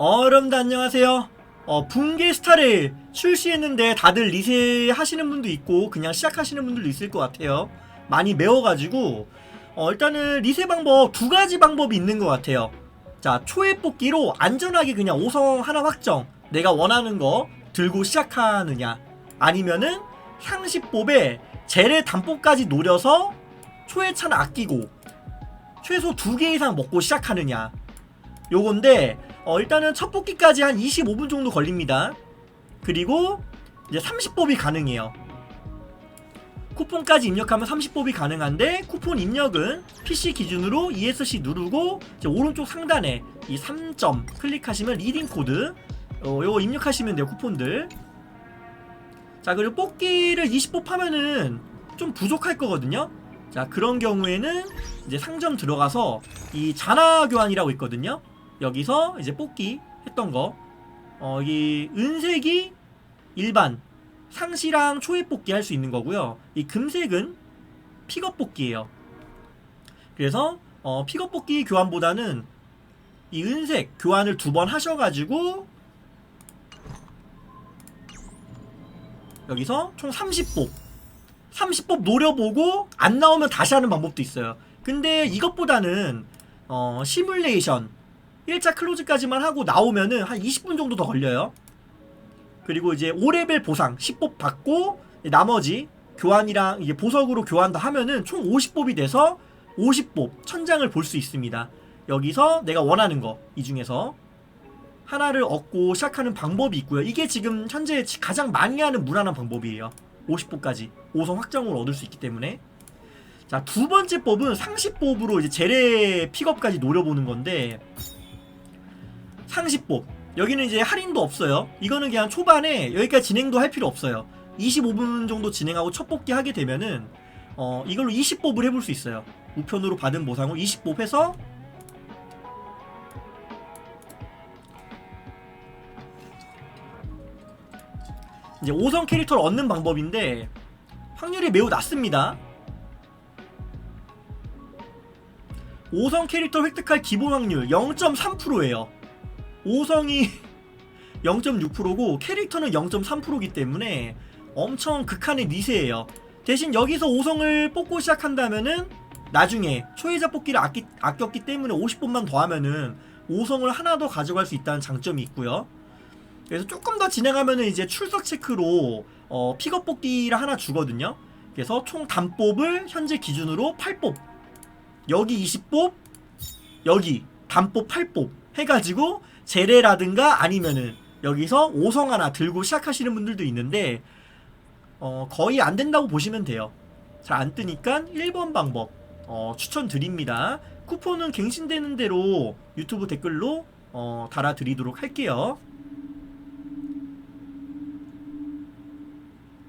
어, 여러분들 안녕하세요. 어, 붕괴 스타를 출시했는데 다들 리세 하시는 분도 있고 그냥 시작하시는 분들도 있을 것 같아요. 많이 매워가지고 어, 일단은 리세 방법 두 가지 방법이 있는 것 같아요. 자, 초회 뽑기로 안전하게 그냥 5성 하나 확정. 내가 원하는 거 들고 시작하느냐. 아니면은 향시법에 재래 단법까지 노려서 초회차는 아끼고 최소 두 개 이상 먹고 시작하느냐. 요건데 어, 일단은 첫 뽑기까지 한 25분 정도 걸립니다. 그리고 이제 30뽑이 가능해요. 쿠폰까지 입력하면 30뽑이 가능한데 쿠폰 입력은 PC 기준으로 ESC 누르고 오른쪽 상단에 이 3점 클릭하시면 리딩 코드 어, 요거 입력하시면 돼요 쿠폰들. 자 그리고 뽑기를 20뽑 하면은 좀 부족할 거거든요. 자 그런 경우에는 이제 상점 들어가서 이 잔화 교환이라고 있거든요. 여기서 이제 뽑기 했던 거, 어, 이 은색이 일반 상시랑 초회 뽑기 할 수 있는 거고요. 이 금색은 픽업 뽑기예요. 그래서 어, 픽업 뽑기 교환보다는 이 은색 교환을 두 번 하셔가지고 여기서 총 30뽑 30뽑 노려보고 안 나오면 다시 하는 방법도 있어요. 근데 이것보다는 어, 시뮬레이션 1차 클로즈까지만 하고 나오면은 한 20분 정도 더 걸려요. 그리고 이제 5레벨 보상 10뽑 받고 나머지 교환이랑 이게 보석으로 교환도 하면은 총 50뽑이 돼서 50뽑 천장을 볼 수 있습니다. 여기서 내가 원하는 거 이 중에서 하나를 얻고 시작하는 방법이 있고요. 이게 지금 현재 가장 많이 하는 무난한 방법이에요. 50뽑까지 5성 확정으로 얻을 수 있기 때문에 자 두 번째 법은 상시법으로 이제 재래 픽업까지 노려보는 건데 상시법. 여기는 이제 할인도 없어요. 이거는 그냥 초반에 여기까지 진행도 할 필요 없어요. 25분 정도 진행하고 첫 뽑기 하게 되면은 어 이걸로 20뽑을 해볼 수 있어요. 우편으로 받은 보상을 20뽑 해서 이제 5성 캐릭터를 얻는 방법인데 확률이 매우 낮습니다. 5성 캐릭터 획득할 기본 확률 0.3%예요 5성이 0.6%고 캐릭터는 0.3%이기 때문에 엄청 극한의 니세예요. 대신 여기서 5성을 뽑고 시작한다면은 나중에 초회자 뽑기를 아끼, 아꼈기 때문에 50분만 더 하면은 5성을 하나 더 가져갈 수 있다는 장점이 있고요. 그래서 조금 더 진행하면은 이제 출석 체크로 어, 픽업 뽑기를 하나 주거든요. 그래서 총 단뽑을 현재 기준으로 8뽑 여기 20뽑 여기 단뽑 8뽑 해가지고 재래라든가 아니면은 여기서 5성 하나 들고 시작하시는 분들도 있는데 어, 거의 안 된다고 보시면 돼요. 잘 안 뜨니까 1번 방법 어, 추천드립니다. 쿠폰은 갱신되는 대로 유튜브 댓글로 어, 달아드리도록 할게요.